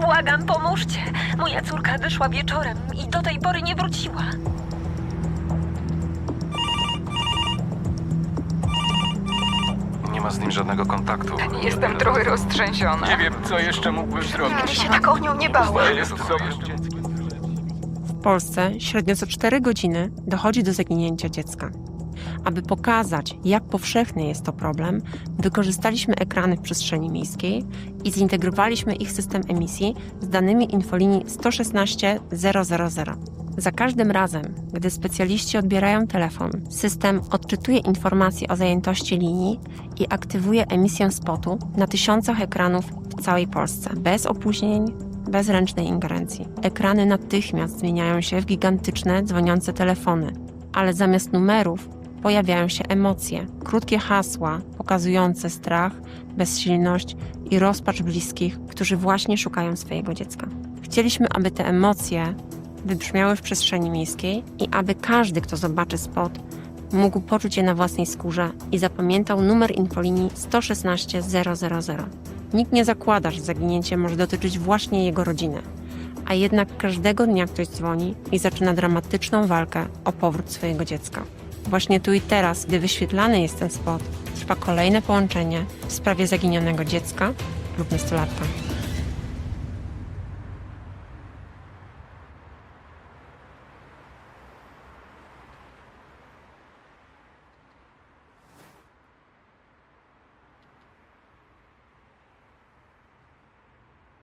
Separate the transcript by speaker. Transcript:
Speaker 1: Błagam, pomóżcie. Moja córka wyszła wieczorem i do tej pory nie wróciła.
Speaker 2: Nie ma z nim żadnego kontaktu.
Speaker 3: Jestem trochę roztrzęsiona.
Speaker 4: Nie wiem, co jeszcze mógłbym
Speaker 3: Ja
Speaker 4: zrobić.
Speaker 3: się tak o nią nie bałam.
Speaker 4: Jest
Speaker 5: W Polsce średnio co 4 godziny dochodzi do zaginięcia dziecka. Aby pokazać, jak powszechny jest to problem, wykorzystaliśmy ekrany w przestrzeni miejskiej i zintegrowaliśmy ich system emisji z danymi infolinii 116 000. Za każdym razem, gdy specjaliści odbierają telefon, system odczytuje informacje o zajętości linii i aktywuje emisję spotu na tysiącach ekranów w całej Polsce, bez opóźnień, bez ręcznej ingerencji. Ekrany natychmiast zmieniają się w gigantyczne, dzwoniące telefony, ale zamiast numerów pojawiają się emocje, krótkie hasła pokazujące strach, bezsilność i rozpacz bliskich, którzy właśnie szukają swojego dziecka. Chcieliśmy, aby te emocje wybrzmiały w przestrzeni miejskiej i aby każdy, kto zobaczy spot, mógł poczuć je na własnej skórze i zapamiętał numer infolinii 116 000. Nikt nie zakłada, że zaginięcie może dotyczyć właśnie jego rodziny, a jednak każdego dnia ktoś dzwoni i zaczyna dramatyczną walkę o powrót swojego dziecka. Właśnie tu i teraz, gdy wyświetlany jest ten spot, trwa kolejne połączenie w sprawie zaginionego dziecka lub nastolatka.